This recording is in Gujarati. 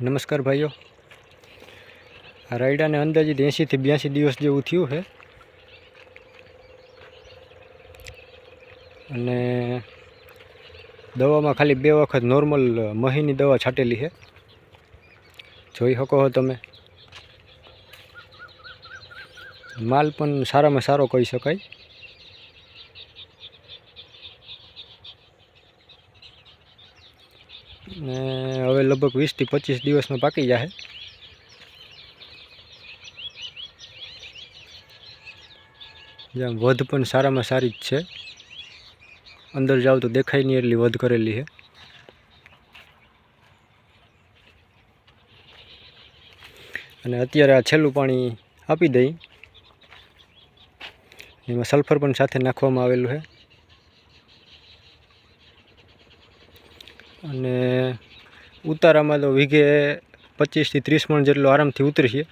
નમસ્કાર ભાઈઓ. આ રાયડાને અંદાજિત એંશીથી બ્યાસી દિવસ જેવું થયું છે. અને દવામાં ખાલી બે વખત નોર્મલ મહીની દવા છાંટેલી છે. જોઈ શકો છો તમે. માલ પણ સારામાં સારો કહી શકાય. ને હવે લગભગ વીસથી પચીસ દિવસમાં પાકી જશે જ્યાં વધ પણ સારામાં સારી જ છે. અંદર જાવ તો દેખાય નહીં એટલી વધ કરેલી છે. અને અત્યારે આ છેલ્લું પાણી આપી દઈ. એમાં સલ્ફર પણ સાથે નાખવામાં આવેલું છે. અને ઉતારામાં તો વીઘે પચીસથી ત્રીસ મણ જેટલો આરામથી ઉતરશે